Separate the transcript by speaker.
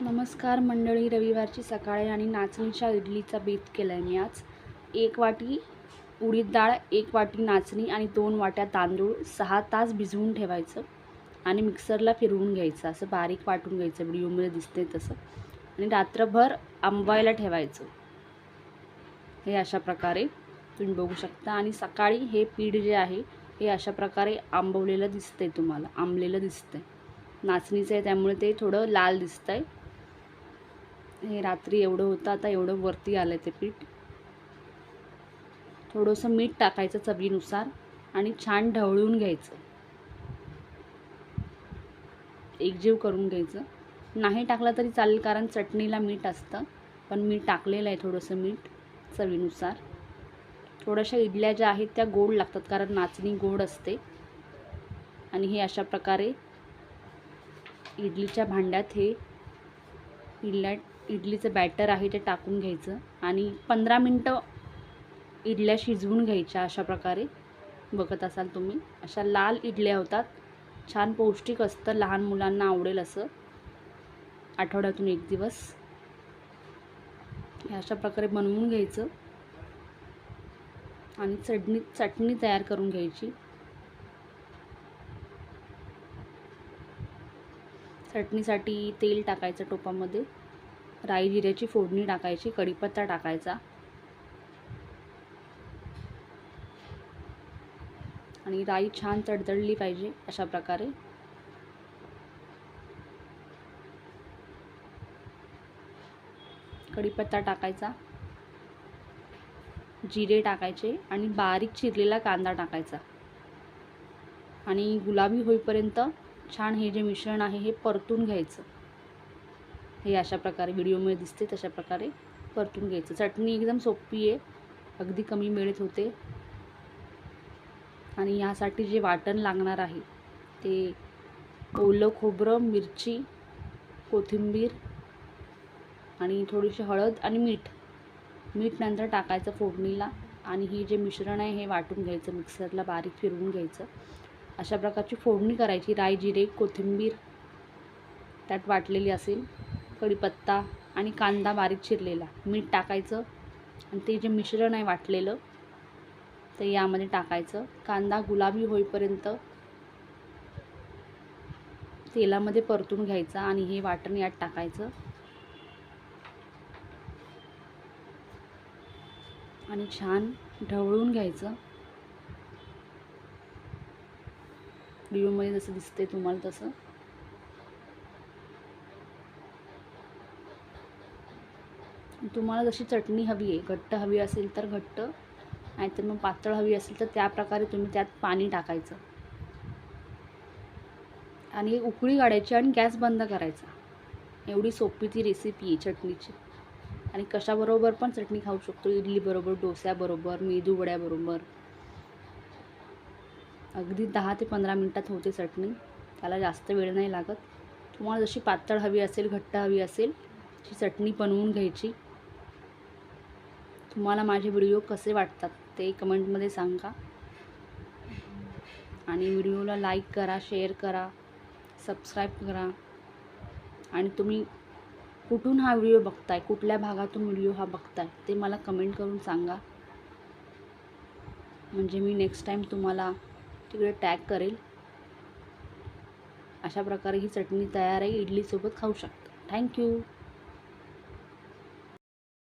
Speaker 1: नमस्कार मंडळी रविवारची सकाळी आणि नाचणीच्या इडलीचा बेत केला आहे मी आज. एक वाटी उडीद डाळ एक वाटी नाचणी आणि दोन वाट्या तांदूळ सहा तास भिजवून ठेवायचं आणि मिक्सरला फिरवून घ्यायचं. असं बारीक वाटून घ्यायचं व्हिडिओमध्ये दिसते तसं. आणि रात्रभर आंबवायला ठेवायचं. हे अशा प्रकारे तुम्ही बघू शकता. आणि सकाळी हे पीठ जे आहे हे अशा प्रकारे आंबवलेलं दिसतंय तुम्हाला. आंबलेलं दिसतंय. नाचणीचं आहे त्यामुळे ते थोडं लाल दिसतंय. हे रात्री एवढं होतं आता एवढं वरती आलं ते पीठ. थोडंसं मीठ टाकायचं चवीनुसार आणि छान ढवळून घ्यायचं. एकजीव करून घ्यायचं. नाही टाकलं तरी चालेल कारण चटणीला मीठ असतं पण मी टाकलेलं आहे थोडंसं मीठ चवीनुसार. थोड्याशा इडल्या ज्या आहेत त्या गोड लागतात कारण नाचणी गोड असते. आणि हे अशा प्रकारे इडलीच्या भांड्यात हे इडल्या इडलीचं बॅटर आहे ते टाकून घ्यायचं आणि पंधरा मिनटं इडल्या शिजवून घ्यायच्या अशा प्रकारे. बघत असाल तुम्ही अशा लाल इडल्या होतात. छान पौष्टिक असतं लहान मुलांना आवडेल असं. आठवड्यातून एक दिवस. हे अशा प्रकारे बनवून घ्यायचं. आणि चटणी चटणी तयार करून घ्यायची. चटणीसाठी तेल टाकायचं टोपामध्ये. राई जिऱ्याची फोडणी टाकायची कढीपत्ता टाकायचा. आणि राई छान तडतडली पाहिजे अशा प्रकारे. कढीपत्ता टाकायचा. जिरे टाकायचे आणि बारीक चिरलेला कांदा टाकायचा. आणि गुलाबी होईपर्यंत छान हे जे मिश्रण आहे हे परतून घ्यायचं. हे अशा प्रकारे व्हिडिओमध्ये दिसते तशा प्रकारे परतून घ्यायचं. चटणी एकदम सोपी आहे. अगदी कमी वेळेत होते. आणि यासाठी जे वाटण लागणार आहे ते ओलं खोबरं मिरची कोथिंबीर आणि थोडीशी हळद आणि मीठ. मीठ नंतर टाकायचं फोडणीला आणि ही जे मिश्रण आहे हे वाटून घ्यायचं मिक्सरला बारीक फिरवून घ्यायचं. अशा प्रकारची फोडणी करायची. राई जिरे कोथिंबीर त्यात वाटलेली असेल. कढीपत्ता आणि कांदा बारीक चिरलेला. मीठ टाकायचं आणि ते जे मिश्रण आहे वाटलेलं ते यामध्ये टाकायचं. कांदा गुलाबी होईपर्यंत तेलामध्ये परतून घ्यायचा आणि हे वाटण यात टाकायचं. आणि छान ढवळून घ्यायचं. व्हिडिओमध्ये जसं दिसते तुम्हाला तसं. तुम्हाला जशी चटणी हवी आहे घट्ट हवी असेल तर घट्ट नाहीतर मग पातळ हवी असेल तर त्या प्रकारे तुम्ही त्यात पाणी टाकायचं. आणि उकळी काढायची आणि गॅस बंद करायचा. एवढी सोपी ती रेसिपी आहे चटणीची. आणि कशाबरोबर पण चटणी खाऊ शकतो इडलीबरोबर डोस्याबरोबर मेदू वड्याबरोबर अगदी दहा ते पंधरा मिनटात होते चटणी. त्याला जास्त वेळ नाही लागत. तुम्हाला जशी पातळ हवी असेल घट्ट हवी असेल ती चटणी बनवून घ्यायची. तुम्हाला माझे व्हिडिओ कसे वाटतात ते कमेंटमध्ये सांगा. आणि व्हिडिओला लाईक करा शेअर करा सबस्क्राईब करा. आणि तुम्ही कुठून हा व्हिडिओ बघताय कुठल्या भागातून व्हिडिओ हा बघताय ते मला कमेंट करून सांगा. म्हणजे मी नेक्स्ट टाईम तुम्हाला तिकडे टॅग करेल. अशा प्रकारे ही चटणी तयार आहे इडलीसोबत खाऊ शकता. थँक्यू